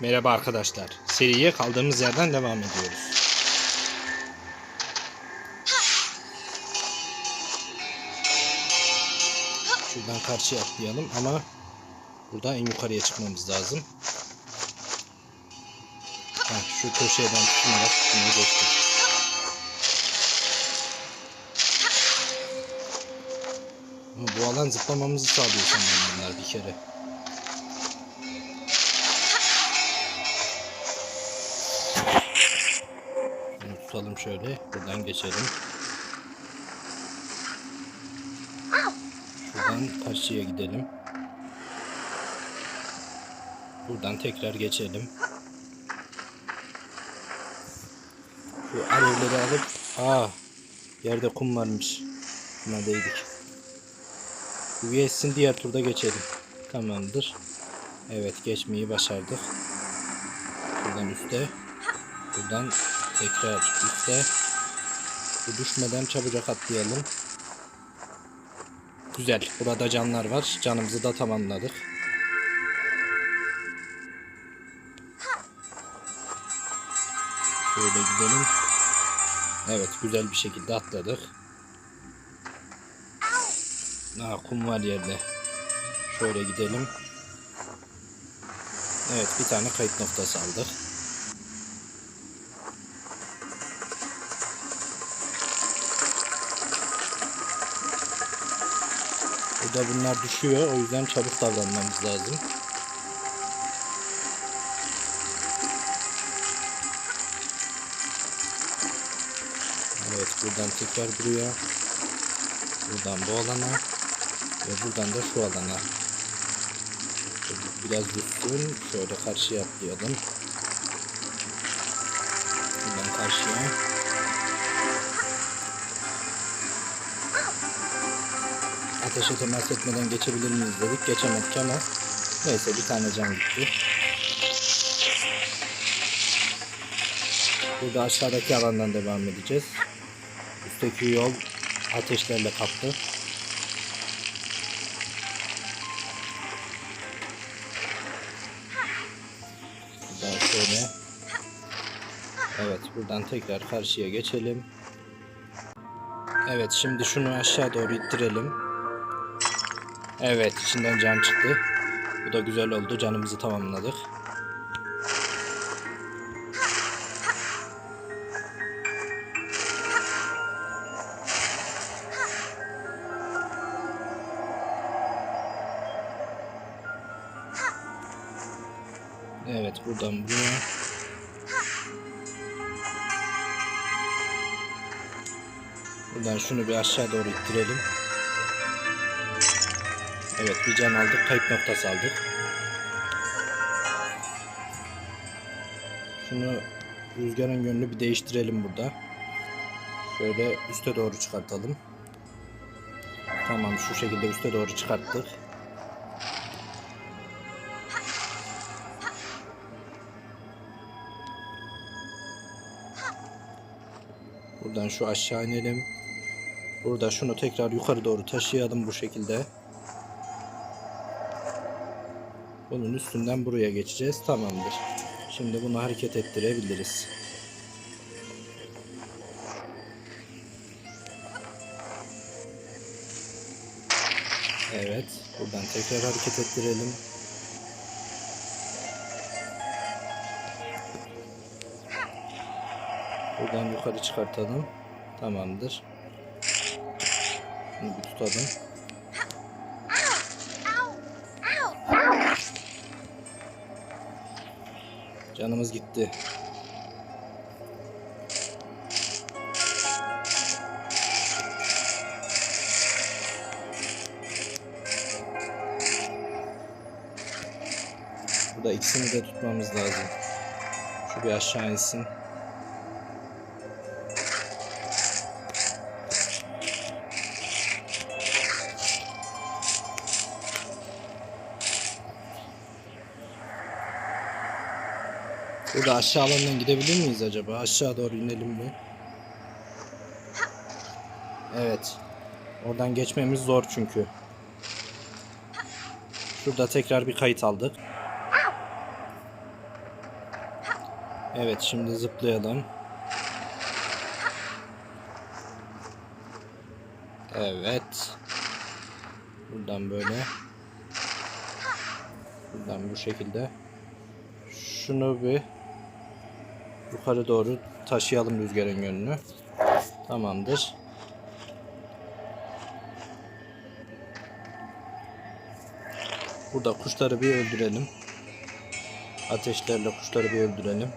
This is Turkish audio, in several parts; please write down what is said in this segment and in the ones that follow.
Merhaba arkadaşlar. Seriye kaldığımız yerden devam ediyoruz. Şuradan karşıya atlayalım ama burada en yukarıya çıkmamız lazım. Heh, şu köşeden tutunarak bunu geçtik. Bu alan zıplamamızı sağlıyor sanırım bunlar bir kere. Tutalım şöyle. Buradan geçelim. Şuradan karşıya gidelim. Buradan tekrar geçelim. Şu alevleri alıp aa yerde kum varmış. Buna değdik. Geçsin diğer turda geçelim. Tamamdır. Evet geçmeyi başardık. Buradan üste. Buradan tekrar üste. Bu düşmeden çabucak atlayalım. Güzel. Burada canlar var. Canımızı da tamamladık. Şöyle gidelim. Evet güzel bir şekilde atladık. Aa, kum var yerde. Şöyle gidelim. Evet bir tane kayıt noktası aldık. Burada bunlar düşüyor. O yüzden çabuk davranmamız lazım. Evet buradan tekrar buraya. Buradan bu alana. Ve buradan da şu alana. Biraz düşsün. Şöyle karşıya atlayalım. Buradan karşıya. Ateşe temas etmeden geçebilir miyiz dedik. Geçemedik ama neyse bir tane can gitti. Burada aşağıdaki alandan devam edeceğiz. Üstteki yol ateşlerle kaplı. Buradan şöyle. Evet buradan tekrar karşıya geçelim. Evet şimdi şunu aşağı doğru ittirelim. Evet içinden can çıktı. Bu da güzel oldu. Canımızı tamamladık. Evet buradan buraya. Buradan şunu bir aşağı doğru ittirelim. Evet bir can aldık. Kayıp noktası aldık. Şunu rüzgarın yönünü bir değiştirelim burada. Şöyle üste doğru çıkartalım. Tamam şu şekilde üste doğru çıkarttık. Buradan şu aşağı inelim. Burada şunu tekrar yukarı doğru taşıyalım bu şekilde. Bunun üstünden buraya geçeceğiz. Tamamdır. Şimdi bunu hareket ettirebiliriz. Evet. Buradan tekrar hareket ettirelim. Buradan yukarı çıkartalım. Tamamdır. Bunu bir tutalım. Canımız gitti. Burada ikisini de tutmamız lazım. Şu bir aşağı insin. Burada aşağı alandan gidebilir miyiz acaba? Aşağı doğru inelim mi? Evet. Oradan geçmemiz zor çünkü. Şurada tekrar bir kayıt aldık. Evet şimdi zıplayalım. Evet. Buradan böyle. Buradan bu şekilde. Şunu bir yukarı doğru taşıyalım rüzgarın yönünü. Tamamdır. Burada kuşları bir öldürelim. Ateşlerle kuşları bir öldürelim.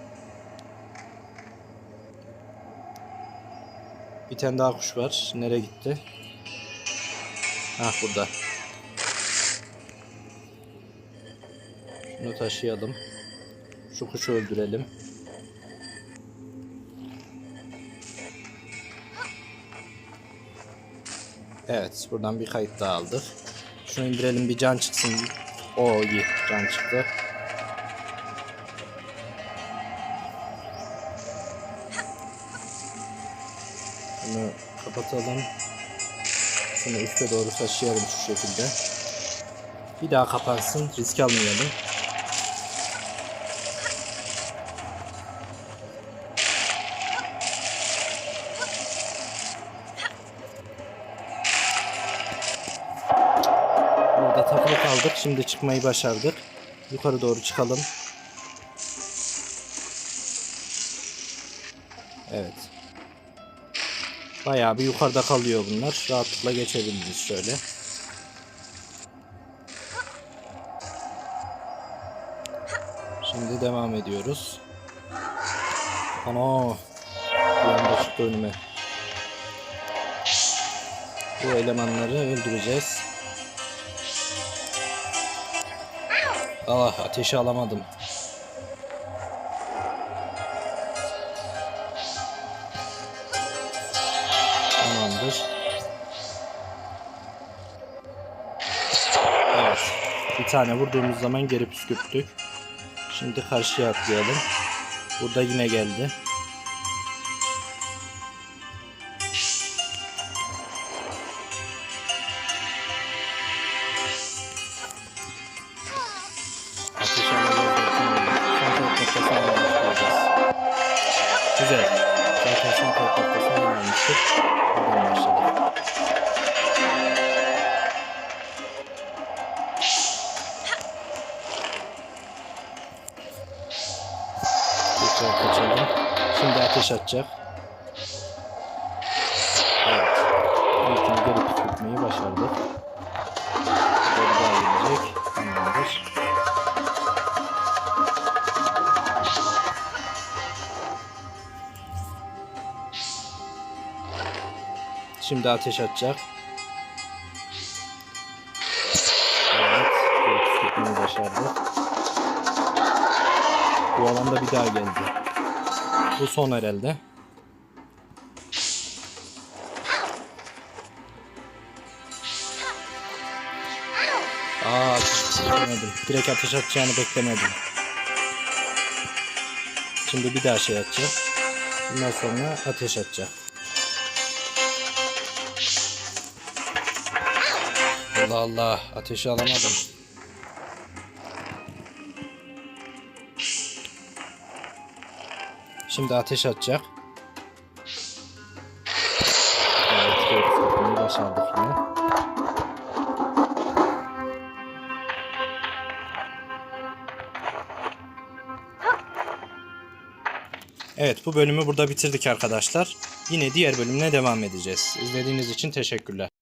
Bir tane daha kuş var. Nereye gitti? Ha burada. Şunu taşıyalım. Şu kuşu öldürelim. Evet, buradan bir kayıt daha aldık. Şunu indirelim bir can çıksın. O iyi, can çıktı. Şunu kapatalım. Şunu üste doğru taşıyalım şu şekilde. Bir daha kapansın, risk almayalım. Kaldık. Şimdi çıkmayı başardık. Yukarı doğru çıkalım. Evet. Bayağı bir yukarıda kalıyor bunlar. Rahatlıkla geçebiliriz şöyle. Şimdi devam ediyoruz. Ana! Bir anda çıktı önüme. Bu elemanları öldüreceğiz. Ah ateşi alamadım. Tamamdır. Evet. Bir tane vurduğumuz zaman geri püskürttük. Şimdi karşıya atlayalım. Burada yine geldi. Son noktasını almıştıracağız. Güzel. Zaten son noktasını almıştık. Buradan başladık. Tekrar kaçalım. Şimdi ateş atacak. Şimdi ateş atacak. Evet. Püskürtmeyi başardık. Bu alanda bir daha geldi. Bu son herhalde. Aa, beklemedim. Direkt ateş atacağını beklemedim. Şimdi bir daha şey atacak. Bundan sonra ateş atacak. Allah Allah, ateşi alamadım. Şimdi ateş atacak. Evet, bu bölümü burada bitirdik arkadaşlar. Yine diğer bölümüne devam edeceğiz. İzlediğiniz için teşekkürler.